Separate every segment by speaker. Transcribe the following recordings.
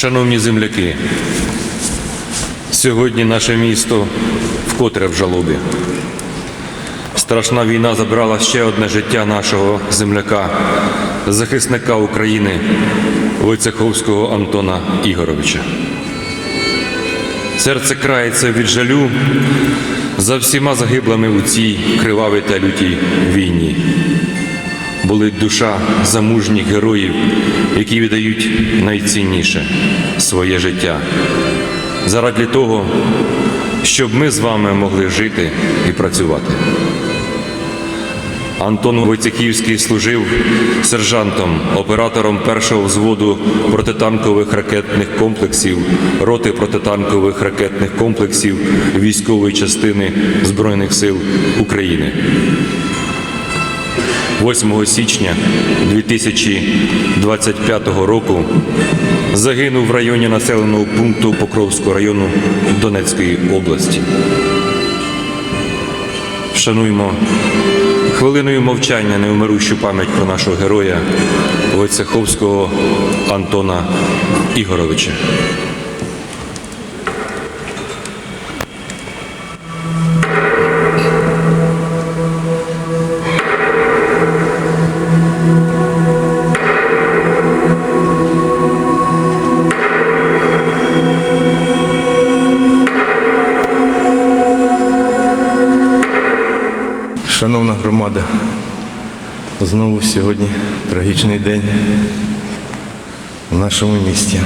Speaker 1: Шановні земляки, сьогодні наше місто вкотре в жалобі. Страшна війна забрала ще одне життя нашого земляка, захисника України Войцеховського Антона Ігоровича. Серце крається від жалю за всіма загиблими у цій кривавій та лютій війні. Болить душа замужніх героїв, які віддають найцінніше своє життя. Заради того, щоб ми з вами могли жити і працювати. Антон Войцехівський служив сержантом, оператором першого взводу протитанкових ракетних комплексів, роти протитанкових ракетних комплексів військової частини Збройних сил України. 8 січня 2025 року загинув в районі населеного пункту Покровського району Донецької області. Вшануймо хвилиною мовчання неумирущу пам'ять про нашого героя Войцеховського Антона Ігоровича.
Speaker 2: Знову сьогодні трагічний день в нашому місті.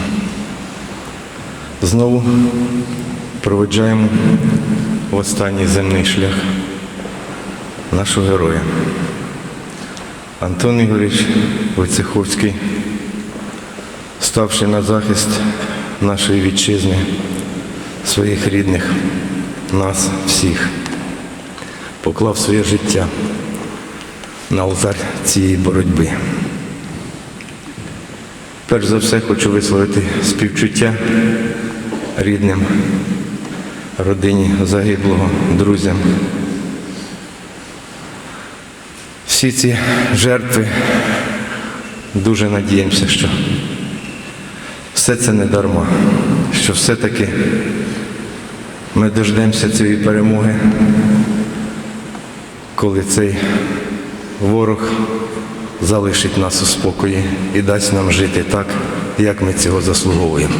Speaker 2: Знову проведжаємо в останній земний шлях нашого героя. Антон Ігорович Войцеховський, ставши на захист нашої вітчизни, своїх рідних, нас всіх поклав своє життя на алтар цієї боротьби. Перш за все хочу висловити співчуття рідним, родині загиблого, друзям. Всі ці жертви дуже надіємося, що все це не дарма, що все-таки ми дождемося цієї перемоги коли цей ворог залишить нас у спокої і дасть нам жити так, як ми цього заслуговуємо.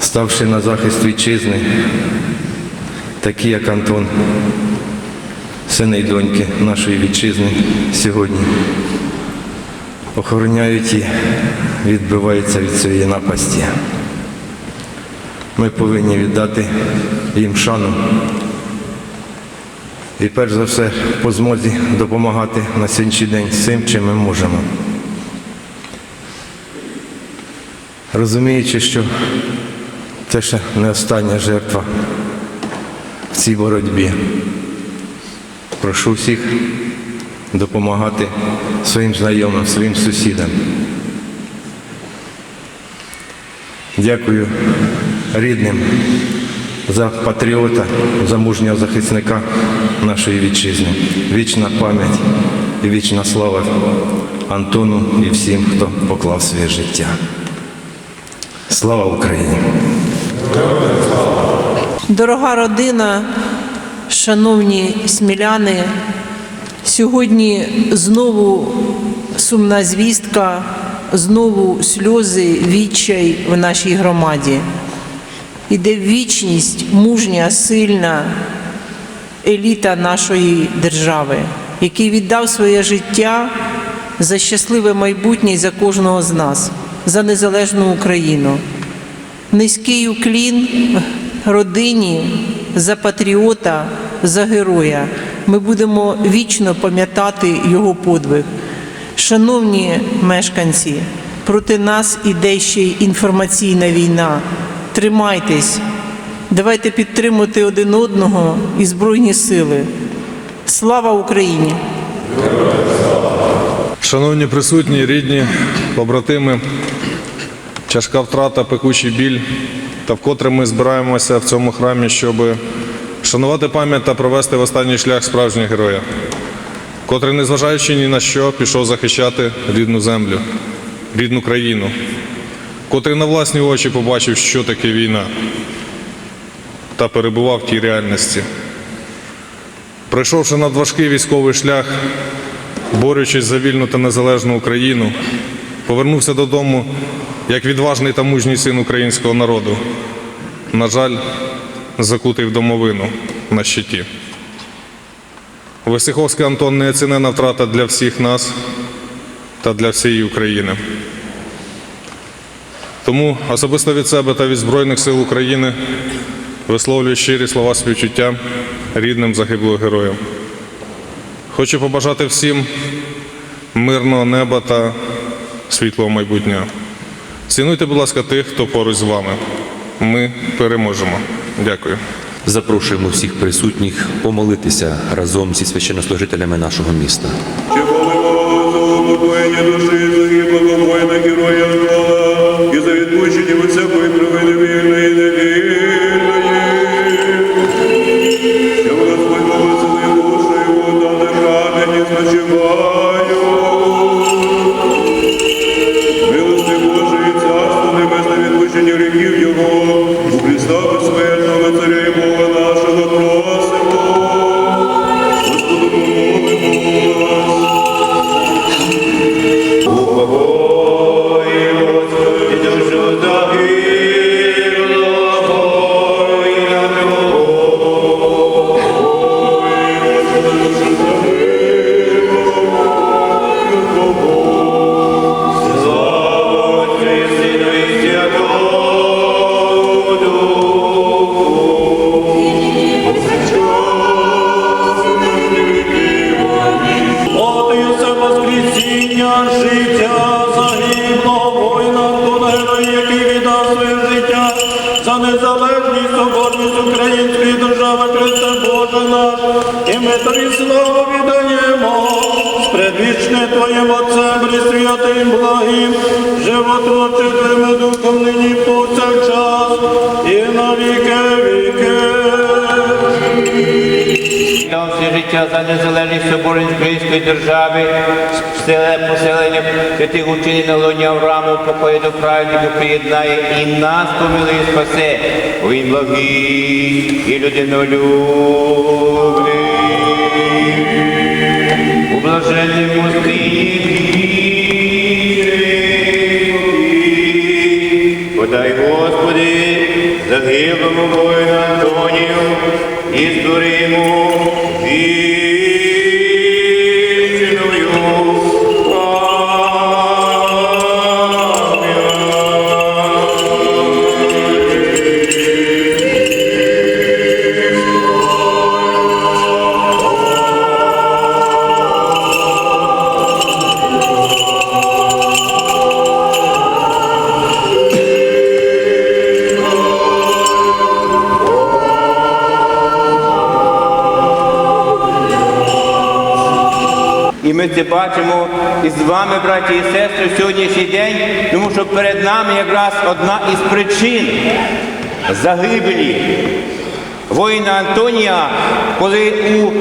Speaker 2: Ставши на захист вітчизни, такі як Антон, сини й доньки нашої вітчизни сьогодні охороняють і відбиваються від цієї напасті. Ми повинні віддати їм шану і перш за все по змозі допомагати на сьогоднішній день всім, чим ми можемо. Розуміючи, що це ще не остання жертва в цій боротьбі. Прошу всіх допомагати своїм знайомим, своїм сусідам. Дякую рідним за патріота, за мужнього захисника нашої вітчизни. Вічна пам'ять і вічна слава Антону і всім, хто поклав своє життя. Слава Україні!
Speaker 3: Дорога родина, шановні сміляни, сьогодні знову сумна звістка, знову сльози, відчай в нашій громаді. Іде вічність мужня, сильна еліта нашої держави, який віддав своє життя за щасливе майбутнє за кожного з нас, за незалежну Україну. Низький уклін родині за патріота, за героя. Ми будемо вічно пам'ятати його подвиг. Шановні мешканці, проти нас іде ще й інформаційна війна. Тримайтесь, давайте підтримувати один одного і Збройні сили. Слава Україні!
Speaker 4: Шановні присутні, рідні, побратими, тяжка втрата, пекучий біль, та вкотре ми збираємося в цьому храмі, щоб шанувати пам'ять та провести в останній шлях справжнього героя, котрий, незважаючи ні на що, пішов захищати рідну землю. рідну країну, котрий на власні очі побачив, що таке війна, та перебував в тій реальності. Пройшовши надважкий військовий шлях, борючись за вільну та незалежну Україну, повернувся додому як відважний та мужній син українського народу. На жаль, закутий в домовину на щиті. Висиховський Антон неоцінена втрата для всіх нас та для всієї України. Тому особисто від себе та від Збройних сил України висловлюю щирі слова співчуття рідним загиблого героям. Хочу побажати всім мирного неба та світлого майбутнього. Цінуйте, будь ласка, тих, хто поруч з вами. Ми переможемо. Дякую.
Speaker 1: Запрошуємо всіх присутніх помолитися разом зі священнослужителями нашого міста.
Speaker 5: Чи упокоєння душі загиблого воїна героя Lord. За
Speaker 6: незалежність, соборність української держави Христа Божа наш. І ми тобі славу віддаємо спредвічне предвічне Твоїм Отцем, Пресвятим, благим, животворчим Духом нині повсякчас і на
Speaker 7: життя за незалежність соборність української держави, поселення святих учителів на лоні Аврааму, покої до праведників приєднає і нас помилує і спасе. Він благий і людинолюбний. У блаженному стині Подай, Господи, загиблому воїну Антонію і здуримо вічною ми це бачимо із вами, браті і сестри, в сьогоднішній день, тому що перед нами якраз одна із причин загибелі воїна Антонія, коли у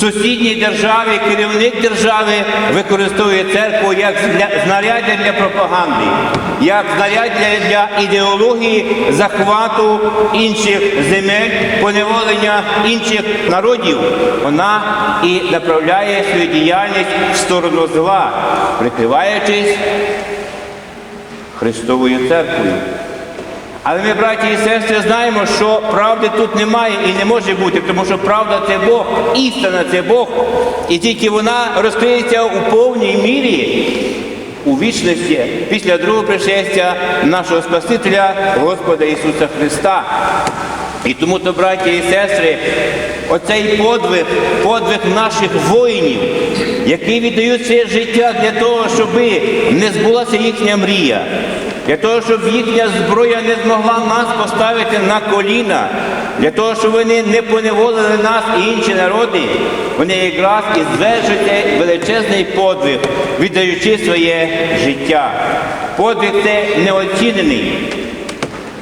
Speaker 7: сусідній державі керівник держави використовує церкву як знаряддя для пропаганди, як знаряддя для ідеології захвату інших земель, поневолення інших народів. Вона і направляє свою діяльність в сторону зла, прикриваючись Христовою церквою. Але ми, браті і сестри, знаємо, що правди тут немає і не може бути, тому що правда це Бог, істина це Бог. І тільки вона розкриється у повній мірі у вічності після другого пришестя нашого Спасителя Господа Ісуса Христа. І тому, то, браті і сестри, оцей подвиг, подвиг наших воїнів, які віддають своє життя для того, щоб не збулася їхня мрія, для того, щоб їхня зброя не змогла нас поставити на коліна, для того, щоб вони не поневолили нас і інші народи, вони якраз і звершують величезний подвиг, віддаючи своє життя. Подвиг це неоцінений.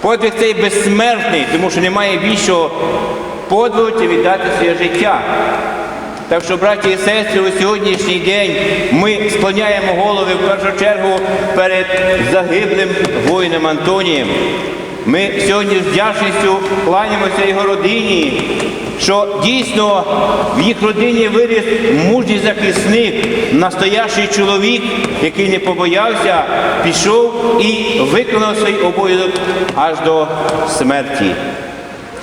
Speaker 7: Подвиг цей безсмертний, тому що немає більшого подвигу, чи віддати своє життя. Так що, браті і сестри, у сьогоднішній день ми склоняємо голови в першу чергу перед загиблим воїном Антонієм. Ми сьогодні з вдячністю кланяємося його родині, що дійсно в їх родині виріс мужній захисник, настоящий чоловік, який не побоявся, пішов і виконав свій обов'язок аж до смерті.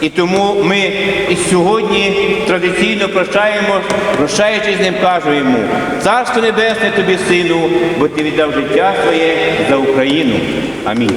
Speaker 7: І тому ми і сьогодні традиційно прощаємо, прощаючись з ним, кажу йому, Царство Небесне тобі, сину, бо ти віддав життя своє за Україну. Амінь.